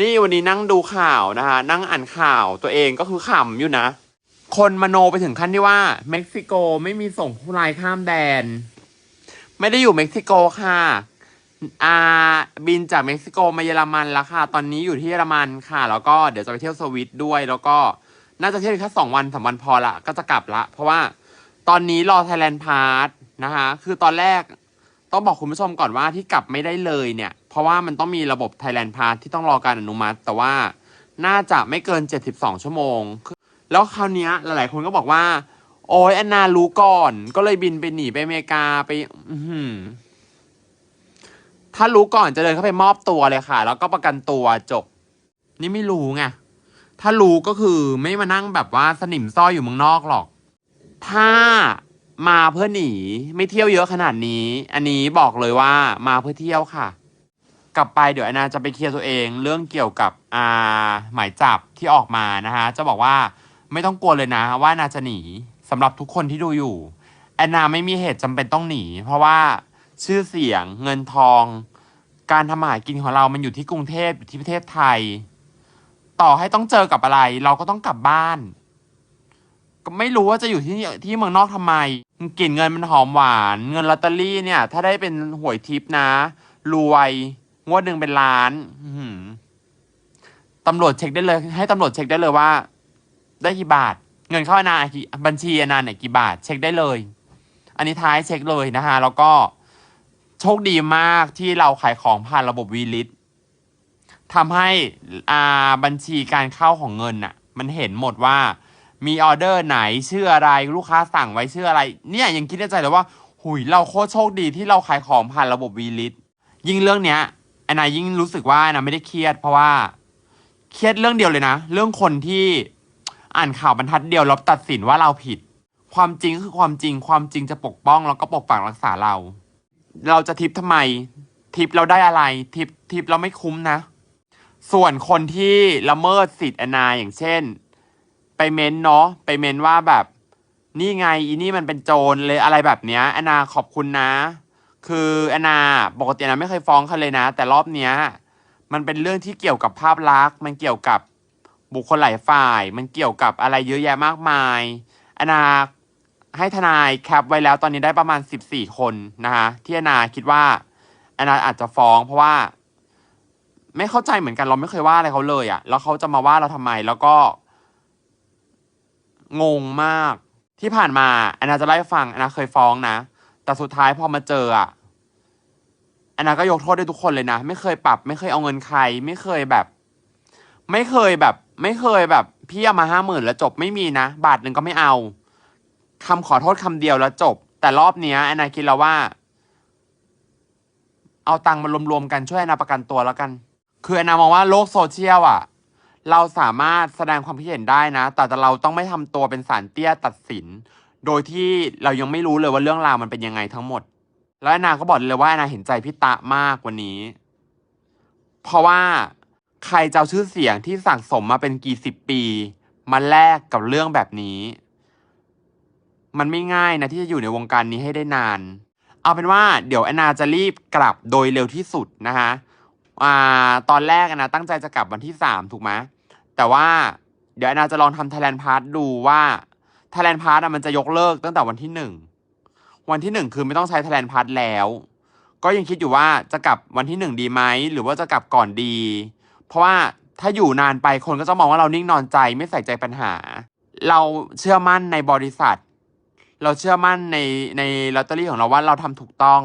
นี่วันนี้นั่งดูข่าวนะคะนั่งอ่านข่าวตัวเองก็คือขำอยู่นะ คนมโนไปถึงขั้นที่ว่า เม็กซิโกไม่มีส่งผู้ร้ายข้ามแดน ไม่ได้อยู่เม็กซิโกค่ะอาบินจากเม็กซิโกมาเยอรมันแล้วค่ะ ตอนนี้อยู่ที่เยอรมันค่ะ แล้วก็เดี๋ยวจะไปเที่ยวสวิตด้วย แล้วก็น่าจะเที่ยวแค่สองวันสามวันพอละก็จะกลับละ เพราะว่าตอนนี้รอ Thailand Pass นะคะ คือตอนแรกต้องบอกคุณผู้ชมก่อนว่าที่กลับไม่ได้เลยเนี่ย เพราะว่ามันต้องมีระบบ Thailand Pass ที่ต้องรอการอนุมัติ แต่ว่าน่าจะไม่เกิน 72 ชั่วโมง แล้วคราวนี้หลายๆ คนก็บอกว่า โอ้ยแอนนารู้ก่อน ก็เลยบินไปหนีไปอเมริกาไปอืถ้ารู้ก่อนจะเดินเข้าไปมอบตัวเลยค่ะ แล้วก็ประกันตัวจบ นี่ไม่รู้ไงถ้ารู้ก็คือไม่มานั่งแบบว่าสนิมซ้อยอยู่เมืองนอกหรอก ถ้ามาเพื่อหนีไม่เที่ยวเยอะขนาดนี้ อันนี้บอกเลยว่ามาเพื่อเที่ยวค่ะ กลับไปเดี๋ยวแอนนาจะไปเคลียร์ตัวเองเรื่องเกี่ยวกับอ่าหมายจับที่ออกมานะคะจะบอกว่าไม่ต้องกลัวเลยนะว่าแอนนาจะหนีสำหรับทุกคนที่ดูอยู่แอนนาไม่มีเหตุจำเป็นต้องหนี เพราะว่าชื่อเสียงเงินทอง การทำมาหากินของเรามันอยู่ที่กรุงเทพอยู่ที่ประเทศไทย ต่อให้ต้องเจอกับอะไร เราก็ต้องกลับบ้าน ก็ไม่รู้ว่าจะอยู่ที่ที่เมืองนอกทำไมกลิ่นเงินมันหอมหวาน เงินลอตเตอรี่เนี่ย ถ้าได้เป็นหวยทิปนะ รวย งวดหนึ่งเป็นล้านตำรวจเช็คได้เลย ให้ตำรวจเช็คได้เลยว่า ได้กี่บาท เงินเข้าอนากี่บัญชีอนาเนี่ยกี่บาท เช็คได้เลย อันนี้ท้ายเช็คเลยนะฮะแล้วก็โชคดีมากที่เราขายของผ่านระบบวีลิตทำให้อาบัญชีการเข้าของเงินน่ะ มันเห็นหมดว่ามีออเดอร์ไหนชื่ออะไรลูกค้าสั่งไว้ชื่ออะไร เนี่ยยังคิดในใจเลยว่า หุยเราโคตรโชคดีที่เราขายของผ่านระบบวีลิตยิ่งเรื่องเนี้ย อนนายิ่งรู้สึกว่าแอนนาไม่ได้เครียด เพราะว่าเครียดเรื่องเดียวเลยนะ เรื่องคนที่อ่านข่าวบรรทัดเดียวแล้วตัดสินว่าเราผิด ความจริงก็คือความจริง ความจริงจะปกป้องแล้วก็ปกปักรักษาเรา เราจะทิปทำไม ทิปเราได้อะไร ทิปทิปเราไม่คุ้มนะ ส่วนคนที่ละเมิดสิทธิ์แอนนาอย่างเช่น ไปเม้นเนาะไปเม้นว่าแบบ นี่ไงอีนี่มันเป็นโจรเลยอะไรแบบเนี้ยแอนนาขอบคุณนะ คือแอนนาปกติแอนนาไม่เคยฟ้องใครเลยนะ แต่รอบเนี้ย มันเป็นเรื่องที่เกี่ยวกับภาพลักษณ์ มันเกี่ยวกับบุคคลหลายฝ่าย มันเกี่ยวกับอะไรเยอะแยะมากมายแอนนาให้ทนายแคปไว้แล้วตอนนี้ได้ประมาณสิบสี่คนนะคะที่แอนนาคิดว่าแอนนาอาจจะฟ้อง เพราะว่า ไม่เข้าใจเหมือนกันเราไม่เคยว่าอะไรเขาเลยอะแล้วเขาจะมาว่าเราทำไมแล้วก็ งงมากที่ผ่านมาแอนนาจะไล่าให้ฟังแอนนาเคยฟ้องนะ แต่สุดท้ายพอมาเจออะแอนนาก็ยกโทษให้ทุกคนเลยนะ ไม่เคยปรับ ไม่เคยเอาเงินใคร ไม่เคยแบบ ไม่เคยแบบ ไม่เคยแบบ พี่เอามาห้าหมื่นแล้วจบไม่มีนะ บาทหนึ่งก็ไม่เอาคำขอโทษคำเดียวแล้วจบ แต่รอบเนี้ยแอนนาคิดแล้วว่า เอาตังค์มารวมๆกันช่วยแอนนาประกันตัวแล้วกัน คือแอนนามองว่าโลกโซเชียลอะ เราสามารถแสดงความคิดเห็นได้นะ แต่เราต้องไม่ทำตัวเป็นสารเตี้ยตัดสิน โดยที่เรายังไม่รู้เลยว่าเรื่องราวมันเป็นยังไงทั้งหมด แล้วแอนนาก็บอกเลยว่าแอนนาเห็นใจพี่ตะมากว่านี้ เพราะว่าใครจะเอาชื่อเสียงที่สั่งสมมาเป็นกี่สิบปี มาแลกกับเรื่องแบบนี้ มันไม่ง่ายนะที่จะอยู่ในวงการนี้ให้ได้นาน เอาเป็นว่าเดี๋ยวแอนนาจะรีบกลับโดยเร็วที่สุดนะคะอ่าตอนแรกแอนนาตั้งใจจะกลับวันที่สามถูกไหมแต่ว่าเดี๋ยวแอนนาจะลองทำ Thailand Pass ดูว่า Thailand Pass อะมันจะยกเลิกตั้งแต่วันที่หนึ่งวันที่หนึ่งคือไม่ต้องใช้ Thailand Pass แล้ว ก็ยังคิดอยู่ว่าจะกลับวันที่หนึ่งดีไหมหรือว่าจะกลับก่อนดี เพราะว่าถ้าอยู่นานไปคนก็จะมองว่าเรานิ่งนอนใจไม่ใส่ใจปัญหา เราเชื่อมั่นในบริษัท เราเชื่อมั่นในในลอตเตอรี่ของเราว่าเราทำถูกต้อง